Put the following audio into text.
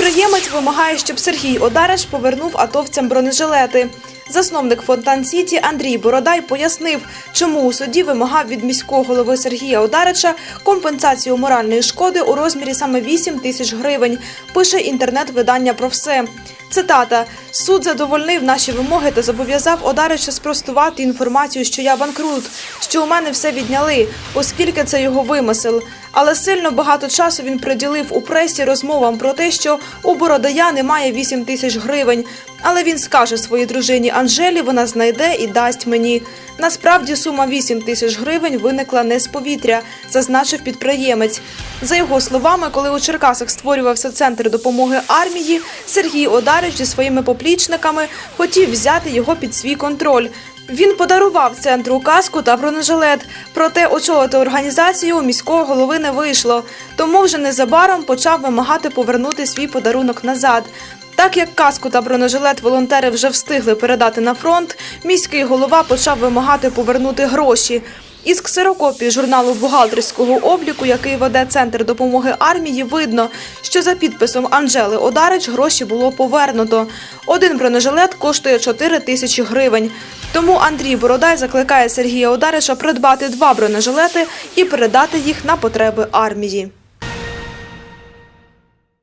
Підприємець вимагає, щоб Сергій Одарич повернув атовцям бронежилети. Засновник Фонтан Сіті Андрій Бородай пояснив, чому у суді вимагав від міського голови Сергія Одарича компенсацію моральної шкоди у розмірі саме 8 тисяч гривень. Пише інтернет-видання про все. Цитата: суд задовольнив наші вимоги та зобов'язав Одарича спростувати інформацію, що я банкрут, що у мене все відняли, оскільки це його вимисел. Але сильно багато часу він приділив у пресі розмовам про те, що у Бородая немає 8 тисяч гривень. Але він скаже своїй дружині Анжелі, вона знайде і дасть мені. Насправді сума 8 тисяч гривень виникла не з повітря, зазначив підприємець. За його словами, коли у Черкасах створювався центр допомоги армії, Сергій Одарич зі своїми поплічниками хотів взяти його під свій контроль. Він подарував центру каску та бронежилет, проте очолити організацію у міського голови не вийшло. Тому вже незабаром почав вимагати повернути свій подарунок назад. Так як каску та бронежилет волонтери вже встигли передати на фронт, міський голова почав вимагати повернути гроші. Із ксерокопії журналу бухгалтерського обліку, який веде центр допомоги армії, видно, що за підписом Анжели Одарич гроші було повернуто. Один бронежилет коштує 4 тисячі гривень. Тому Андрій Бородай закликає Сергія Одарича придбати два бронежилети і передати їх на потреби армії.